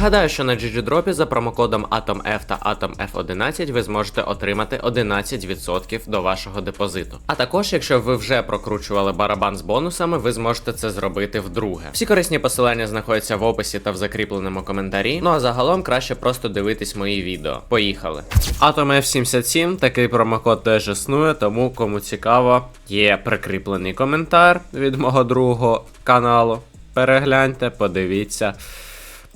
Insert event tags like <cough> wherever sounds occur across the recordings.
Нагадаю, що на GGDrop за промокодом AtomF та AtomF11 ви зможете отримати 11% до вашого депозиту. А також, якщо ви вже прокручували барабан з бонусами, ви зможете це зробити вдруге. Всі корисні посилання знаходяться в описі та в закріпленому коментарі. Ну а загалом краще просто дивитись мої відео. Поїхали. Atom F77, такий промокод теж існує, тому кому цікаво, є прикріплений коментар від мого другого каналу. Перегляньте, подивіться.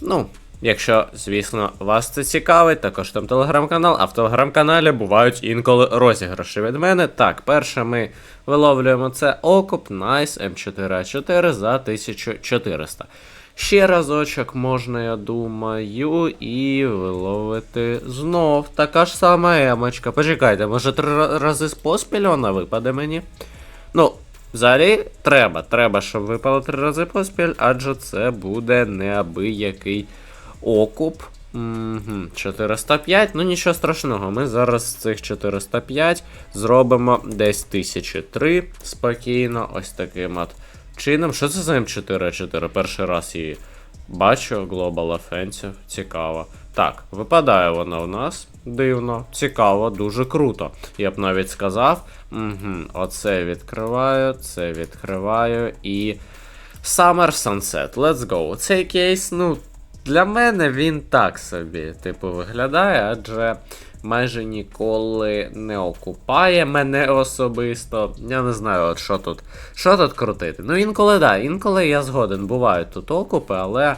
Ну, якщо, звісно, вас це цікавить, також там телеграм-канал, а в телеграм-каналі бувають інколи розіграші від мене. Так, перше ми виловлюємо це окуп Nice M4A4 за 1400. Ще разочок можна, я думаю, і виловити знов. Така ж сама емочка. Почекайте, може три рази з поспіль вона випаде мені? Ну, взагалі, треба. Треба, щоб випало три рази поспіль, адже це буде неабиякий окуп. Угу, 405, ну нічого страшного, ми зараз з цих 405 зробимо десь 1003 спокійно, ось таким от чином. Що це за М4-4? Перший раз її бачу, Global Offensive, цікаво. Так, випадає вона у нас. Дивно, цікаво, дуже круто. Я б навіть сказав. Угу, оце відкриваю, це відкриваю і. Summer Sunset, let's go. Цей кейс, ну, для мене він так собі, типу, виглядає, адже майже ніколи не окупає мене особисто. Я не знаю, от що тут. Що тут крутити? Ну, інколи, да, інколи я згоден, бувають тут окупи, але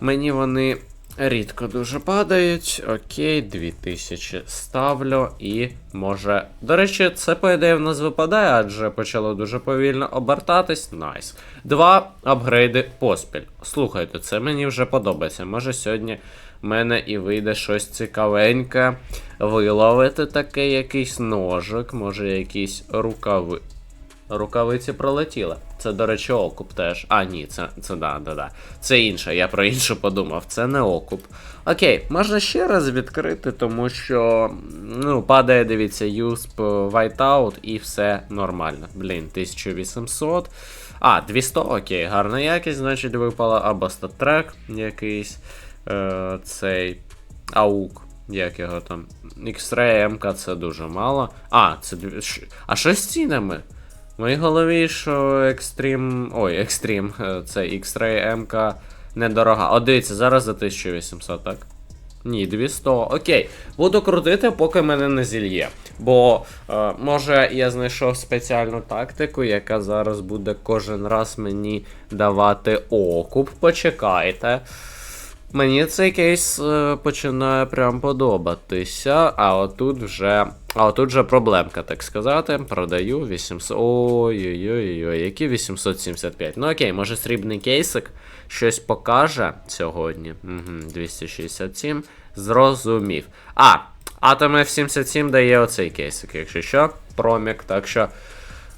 мені вони рідко дуже падають. Окей, 2000 ставлю і може. До речі, це по ідеї в нас випадає, адже почало дуже повільно обертатись. Найс. Два апгрейди поспіль. Слухайте, це мені вже подобається. Може сьогодні в мене і вийде щось цікавеньке. Виловити такий якийсь ножик, може якісь рукави. Рукавиці пролетіли. Це, до речі, окуп теж. А, ні, це, це да, да, да. Це інше, я про інше подумав. Це не окуп. Окей, можна ще раз відкрити, тому що ну, падає, дивіться, юсп Whiteout і все нормально. Блін, 1800. А, 200, окей, гарна якість, значить, випала. Або статрек якийсь. Е, цей аук. Як його там? X-Ray MK це дуже мало. А, це А що з цінами? В голові, що екстрім. Ой, екстрім, е, це X-Ray MK недорога. О, дивіться, зараз за 1800, так? Ні, 200. Окей. Буду крутити, поки мене не зільє. Бо, е, може, я знайшов спеціальну тактику, яка зараз буде кожен раз мені давати окуп. Почекайте. Мені цей кейс е, починає прям подобатися, а отут вже. А отут вже проблемка, так сказати. Продаю 800. Ой-ой-ой, які 875. Ну окей, може срібний кейсик щось покаже сьогодні. Угу, 267. Зрозумів. А, Atom F77 дає оцей кейсик, якщо що, промік. Так що,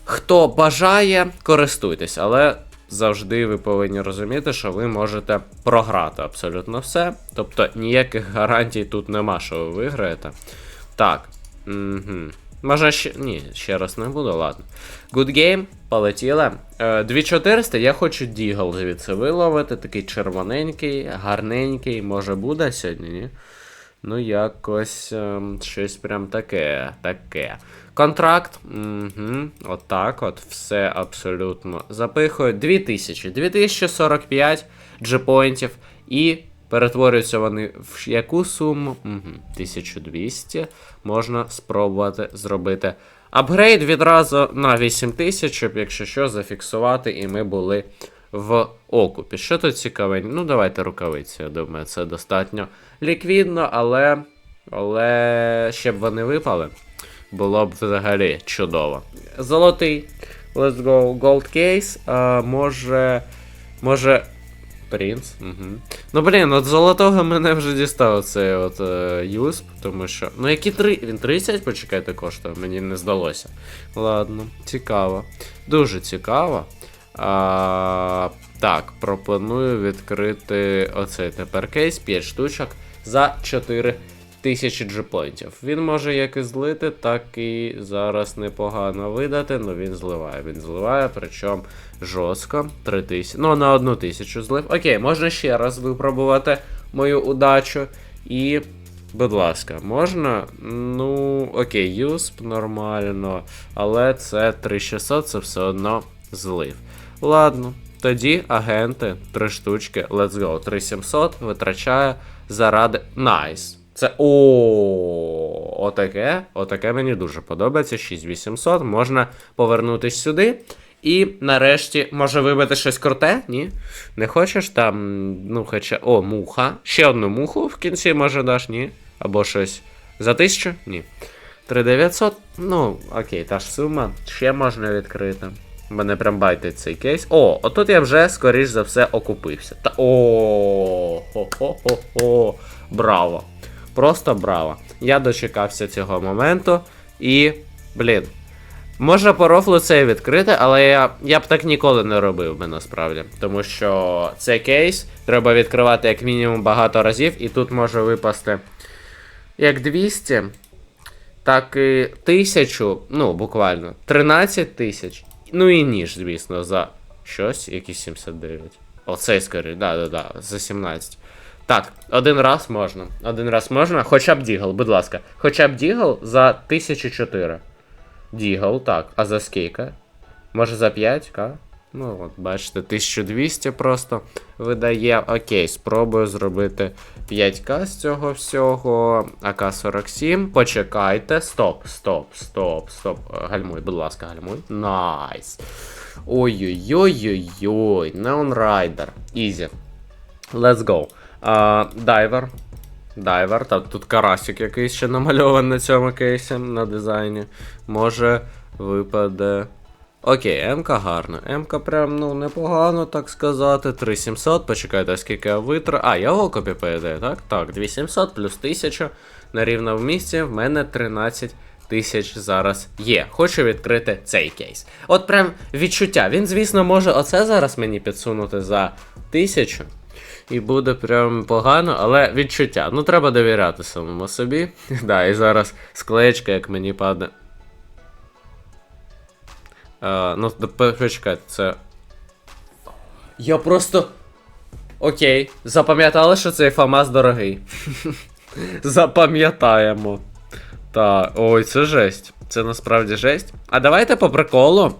хто бажає, користуйтесь, але завжди ви повинні розуміти, що ви можете програти абсолютно все. Тобто ніяких гарантій тут нема, що ви виграєте. Так. Угу. Може ще. Ні, ще раз не буду, ладно. Good game, полетіли. Е, 2400, я хочу дігл звідси виловити. Такий червоненький, гарненький. Може буде сьогодні, ні? Ну, якось ем, щось прям таке. таке. Контракт. Угу, отак от, все абсолютно запихую. 2000. 2045 джепоінтів. І перетворюються вони в яку суму? Угу, 1200. Можна спробувати зробити. Апгрейд відразу на 8000, щоб, якщо що, зафіксувати, і ми були в окупі. Що тут цікавенько? Ну, давайте рукавиці. Я думаю, це достатньо ліквідно, але. Але ще б вони випали. Було б взагалі чудово. Золотий. Let's go. Gold case. А, може. Може. Принц. Угу. Ну, блін, от золотого мене вже дістав цей от е, юсп, тому що. Ну, які три. Він 30, почекайте, коштує, мені не здалося. Ладно, цікаво. Дуже цікаво. А, так, пропоную відкрити оцей тепер кейс 5 штучок за 4 тисячі джеплоінтів. Він може як і злити, так і зараз непогано видати, але він зливає. Він зливає, причому жорстко. 3 тисячі. Ну, на одну тисячу злив. Окей, можна ще раз випробувати мою удачу. І, будь ласка, можна? Ну, окей, юсп нормально. Але це 3600, це все одно злив. Ладно, тоді агенти, три штучки, let's go. 3700 витрачає заради. Найс. Це о, отаке, отаке мені дуже подобається. 6800. Можна повернутись сюди. І нарешті може вибити щось круте? Ні? Не хочеш там, ну, хоча. О, муха. Ще одну муху в кінці може даш, ні? Або щось. За тисячу? Ні. 3900, ну, окей, та ж сума. Ще можна відкрити. Мене прям байтить цей кейс. О, отут я вже, скоріш за все, окупився. Та о, хо-хо-хо-хо. Браво. Просто браво. Я дочекався цього моменту. І, блін. Можна по рофлу це відкрити, але я, я б так ніколи не робив би насправді. Тому що цей кейс треба відкривати як мінімум багато разів, і тут може випасти як 200, так і 1000, ну, буквально 13 тисяч. Ну і ніж, звісно, за щось, якісь 79. Оцей скоріше, да, да, да, за 17. Так, один раз можна. Один раз можна. Хоча б Дігл, будь ласка. Хоча б Дігл за 1004. Дігл, так. А за скільки? Може за 5к? Ну, от, бачите, 1200 просто видає. Окей, спробую зробити 5к з цього всього. АК-47. Почекайте. Стоп, стоп, стоп, стоп. Е, Гальмуй, будь ласка, гальмуй. Найс. Ой-ой-ой-ой-ой. Neon Rider. Ізі. Let's go. Дайвер. Дайвер. Та тут карасик якийсь ще намальований на цьому кейсі на дизайні. Може випаде. Окей, МК гарно. МК прям ну непогано, так сказати. 3700. Почекайте, скільки я витра. А, я його копіпедаю, так? Так, 2700 плюс 1000 на рівному місці. В мене 13 тисяч зараз є. Хочу відкрити цей кейс. От прям відчуття. Він, звісно, може оце зараз мені підсунути за тисячу. І буде прям погано, але відчуття. Ну, треба довіряти самому собі. <laughs> Да, і зараз склеєчка, як мені падає. Е, ну, почекайте, це. Я просто. Окей. Запам'ятали, що цей ФАМАС дорогий. <laughs> Запам'ятаємо. Так, ой, це жесть. Це насправді жесть. А давайте по приколу.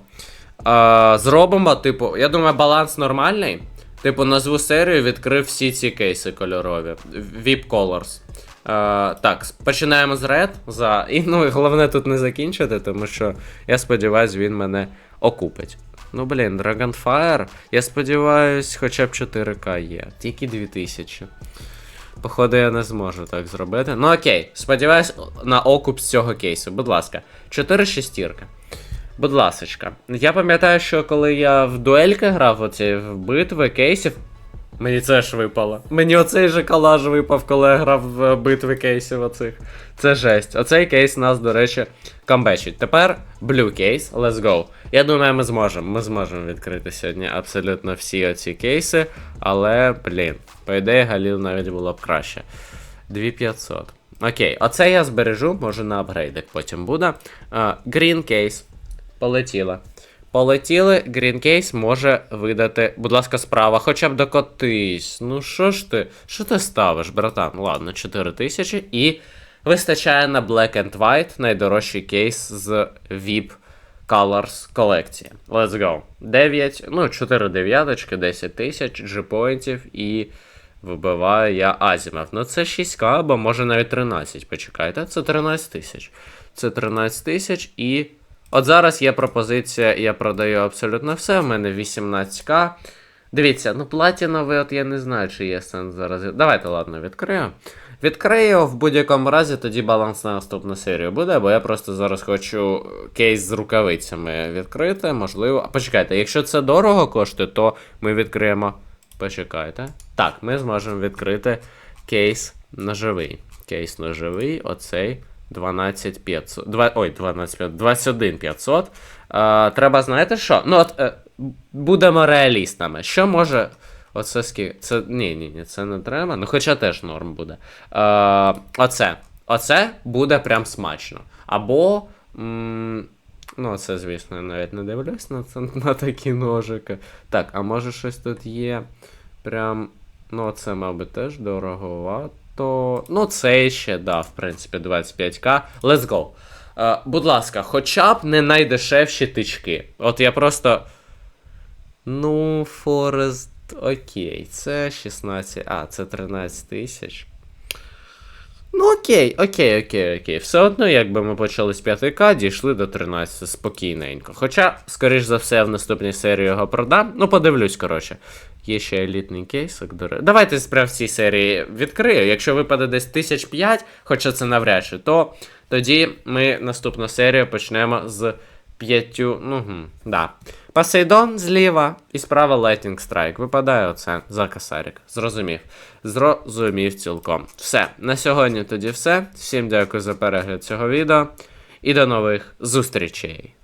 А, зробимо, типу, я думаю, баланс нормальний. Типу, назву серію, відкрив всі ці кейси кольорові. VIP Colors. А, так, починаємо з Red. За... І ну, головне тут не закінчити, тому що я сподіваюся, він мене окупить. Ну, блін, Dragonfire, я сподіваюсь, хоча б 4К є. Тільки 2000. Походу, я не зможу так зробити. Ну окей, сподіваюсь на окуп з цього кейсу. Будь ласка, 4 шестірки. Будь ласочка. Я пам'ятаю, що коли я в дуельки грав, оці в битви кейсів. Мені це ж випало. Мені оцей же колаж випав, коли я грав в битви кейсів оцих. Це жесть. Оцей кейс нас, до речі, камбечить. Тепер blue кейс, let's go. Я думаю, ми зможемо. Ми зможемо відкрити сьогодні абсолютно всі оці кейси. Але, блін, по ідеї, Галіл навіть було б краще. 2500. Окей, оце я збережу, може на апгрейдик потім буде. Green case. Полетіла. Полетіли, Case може видати, будь ласка, справа, хоча б докотись. Ну що ж ти? Що ти ставиш, братан? Ладно, 4000 і вистачає на Black and White найдорожчий кейс з VIP Colors колекції. Let's go. 9, ну, 4 дев'яточки, 10 тисяч, G-поінтів і вибиваю я Азімов. Ну це 6к, або може навіть 13. Почекайте, це 13 тисяч. Це 13 тисяч і. От зараз є пропозиція, я продаю абсолютно все. В мене 18к. Дивіться, ну платіновий, от я не знаю, чи є сенс зараз. Давайте, ладно, відкрию. Відкрию в будь-якому разі, тоді баланс на наступну серію буде, бо я просто зараз хочу кейс з рукавицями відкрити, можливо. А почекайте, якщо це дорого коштує, то ми відкриємо. Почекайте. Так, ми зможемо відкрити кейс ножовий. Кейс ножовий, оцей 12500. Два, ой, 12500, 21500. Е, треба, знаєте що? Ну, от е, будемо реалістами. Що може. Оце скільки. Це. Ні, ні, ні, це не треба. Ну, хоча теж норм буде. Е, оце. Оце буде прям смачно. Або. М- ну, це, звісно, я навіть не дивлюсь на це <laughs> на такі ножики. Так, а може щось тут є. Прям. Ну, це, мабуть, теж дороговато. Ну, це ще, да, в принципі, 25к. Let's go. Е, будь ласка, хоча б не найдешевші тички. От я просто. Ну, Форест. Окей, це 16. А, це 13 тисяч. Ну, окей, окей, окей, окей. Все одно, якби ми почали з 5К, дійшли до 13 спокійненько. Хоча, скоріш за все, в наступній серії його продам. Ну, подивлюсь, коротше. Є ще елітний кейсик, до речі. Давайте прямо в цій серії відкрию. Якщо випаде десь 1005, хоча це навряд чи, то тоді ми наступну серію почнемо з п'ятю. Ну, гм, да. Посейдон зліва і справа Lightning Strike. Випадає оце за косарик. Зрозумів. Зрозумів цілком. Все, на сьогодні тоді все. Всім дякую за перегляд цього відео і до нових зустрічей.